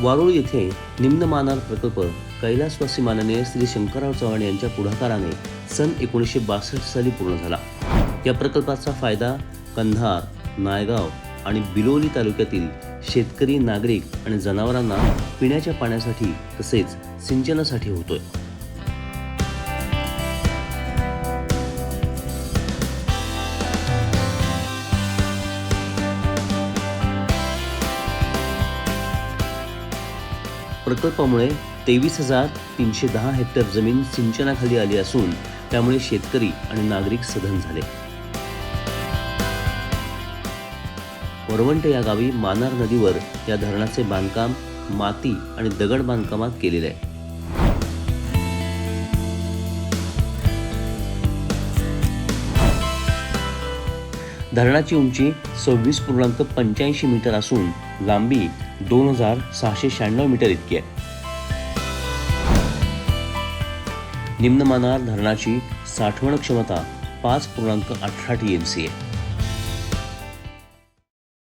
वारुळ येथे निम्न मानार प्रकल्प कैलासवासी माननीय श्री शंकरराव चव्हाण यांच्या पुढाकाराने सन एकोणीसशे बासष्ट साली पूर्ण झाला. या प्रकल्पाचा फायदा कंधार नायगाव आणि बिलोली तालुक्यातील शेतकरी नागरिक आणि जनावरांना पिण्याच्या पाण्यासाठी तसेच सिंचनासाठी होतोय. प्रकल्पामुळे तेवीस हजार तीनशे दहा हेक्टर जमीन सिंचनाखाली आली असून त्यामुळे शेतकरी आणि नागरिक सधन झाले. वरवंट या गावी मानार नदीवर या धरणाचे बांधकाम माती आणि दगड बांधकामात केलेले आहे. धरणाची उंची सव्वीस पूर्णांक पंच्याऐंशी मीटर असून लांबी दोन हजार सहाशे शहाण्णव मीटर इतकी आहे. निम्न मानार धरणाची साठवण क्षमता पाच पूर्णांक अठरा टी एम सी आहे.